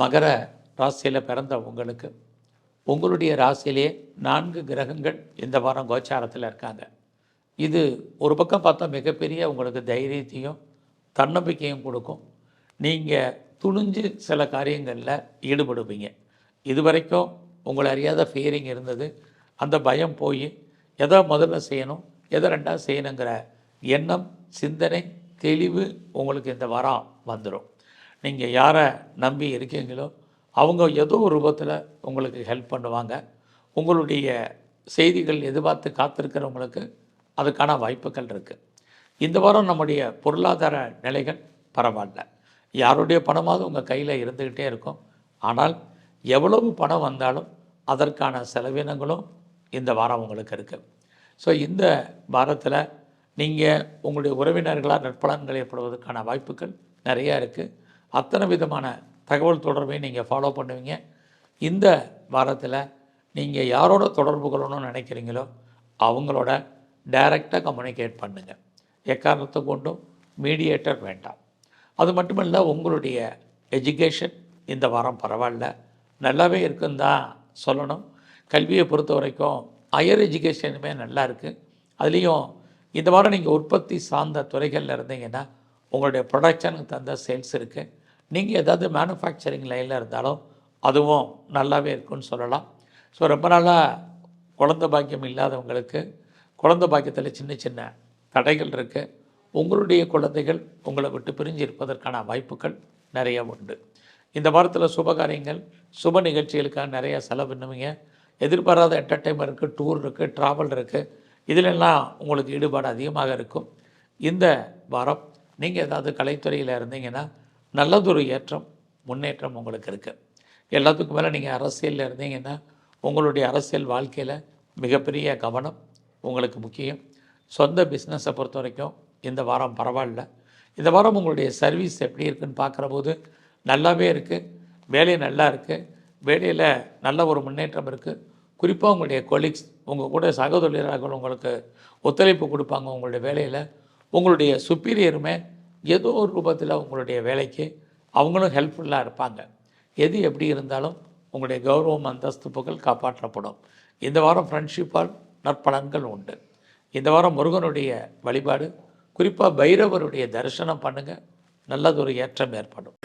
மகர ராசியில் பிறந்த உங்களுக்கு. உங்களுடைய ராசியிலேயே நான்கு கிரகங்கள் இந்த வாரம் கோச்சாரத்தில் இருக்காங்க. இது ஒரு பக்கம் பார்த்தா மிகப்பெரிய உங்களுக்கு தைரியத்தையும் தன்னம்பிக்கையும் கொடுக்கும். நீங்கள் துணிஞ்சு சில காரியங்களில் ஈடுபடுவீங்க. இது வரைக்கும் உங்களை அறியாத ஃபியரிங் இருந்தது. அந்த பயம் போய் எதை முதல்ல செய்யணும் எதை ரெண்டாவது செய்யணுங்கிற எண்ணம் சிந்தனை தெளிவு உங்களுக்கு இந்த வாரம் வந்துடும் நீங்கள் யாரை நம்பி இருக்கீங்களோ அவங்க ஏதோ ஒரு ரூபத்தில் உங்களுக்கு ஹெல்ப் பண்ணுவாங்க. உங்களுடைய செய்திகள் எதிர்பார்த்து காத்திருக்கிறவங்களுக்கு அதுக்கான வாய்ப்புகள் இருக்குது இந்த வாரம் நம்முடைய பொருளாதார நிலைகள் பரவாயில்ல. யாருடைய பணமாவது உங்கள் கையில் இருந்துக்கிட்டே இருக்கும். ஆனால் எவ்வளவு பணம் வந்தாலும் அதற்கான செலவினங்களும் இந்த வாரம் உங்களுக்கு இருக்குது ஸோ இந்த வாரத்தில் நீங்கள் உங்களுடைய உறவினர்களால் நற்பலன்கள் ஏற்படுவதற்கான வாய்ப்புகள் நிறையா இருக்குது அத்தனை விதமான தகவல் தொடர்பையும் நீங்கள் ஃபாலோ பண்ணுவீங்க. இந்த வாரத்தில் நீங்கள் யாரோட தொடர்பு கொள்ளணும்னு நினைக்கிறீங்களோ அவங்களோட டைரெக்டாக கம்யூனிகேட் பண்ணுங்கள் எக்காரணத்தை கொண்டும் மீடியேட்டர் வேண்டாம். அது மட்டும் இல்லை உங்களுடைய எஜுகேஷன் இந்த வாரம் பரவாயில்ல. நல்லாவே இருக்குன்னு தான் சொல்லணும். கல்வியை பொறுத்த வரைக்கும் ஹையர் எஜுகேஷனுமே நல்லா இருக்குது அதுலேயும் இந்த வாரம் நீங்கள் உற்பத்தி சார்ந்த துறைகளில் இருந்தீங்கன்னா உங்களுடைய ப்ரொடக்ஷனுக்கு தகுந்த சேல்ஸ் இருக்குது நீங்கள் ஏதாவது மேனுஃபேக்சரிங் லைனில் இருந்தாலும் அதுவும் நல்லாவே இருக்குன்னு சொல்லலாம். ஸோ ரொம்ப நாளாக குழந்த பாக்கியம் இல்லாதவங்களுக்கு குழந்த பாக்கியத்தில் சின்ன சின்ன தடைகள் இருக்குது உங்களுடைய குழந்தைகள் உங்களை விட்டு பிரிஞ்சு இருப்பதற்கான வாய்ப்புகள் நிறைய உண்டு. இந்த வாரத்தில் சுபகாரியங்கள் சுப நிகழ்ச்சிகளுக்காக நிறைய செலவு பண்ணுவீங்க. எதிர்பாராத என்டர்டைன்மெண்ட் இருக்குது டூர் இருக்குது ட்ராவல் இருக்குது இதிலெல்லாம் உங்களுக்கு ஈடுபாடு அதிகமாக இருக்கும். இந்த வாரம் நீங்கள் ஏதாவது கலைத்துறையில் இருந்தீங்கன்னா நல்லதொரு ஏற்றம் முன்னேற்றம் உங்களுக்கு இருக்குது எல்லாத்துக்கும் மேலே நீங்கள் அரசியலில் இருந்தீங்கன்னா உங்களுடைய அரசியல் வாழ்க்கையில் மிகப்பெரிய கவனம் உங்களுக்கு முக்கியம். சொந்த பிஸ்னஸை பொறுத்த வரைக்கும் இந்த வாரம் பரவாயில்ல. இந்த வாரம் உங்களுடைய சர்வீஸ் எப்படி இருக்குன்னு பார்க்குற போது நல்லாவே இருக்குது வேலை நல்லா இருக்குது வேலையில் நல்ல ஒரு முன்னேற்றம் இருக்குது குறிப்பாக உங்களுடைய கொலீக்ஸ் உங்கள் கூட சக தொழிலாளர்கள் உங்களுக்கு ஒத்துழைப்பு கொடுப்பாங்க உங்களுடைய வேலையில். உங்களுடைய சுப்பீரியருமே ஏதோ ஒரு ரூபத்தில் உங்களுடைய வேலைக்கு அவங்களும் ஹெல்ப்ஃபுல்லாக இருப்பாங்க. எது எப்படி இருந்தாலும் உங்களுடைய கௌரவம் அந்தஸ்து புகழ் காப்பாற்றப்படும். இந்த வாரம் ஃப்ரெண்ட்ஷிப்பால் நற்பலன்கள் உண்டு. இந்த வாரம் முருகனுடைய வழிபாடு குறிப்பாக பைரவருடைய தரிசனம் பண்ணுங்கள் நல்லதொரு ஏற்றம் ஏற்படும்.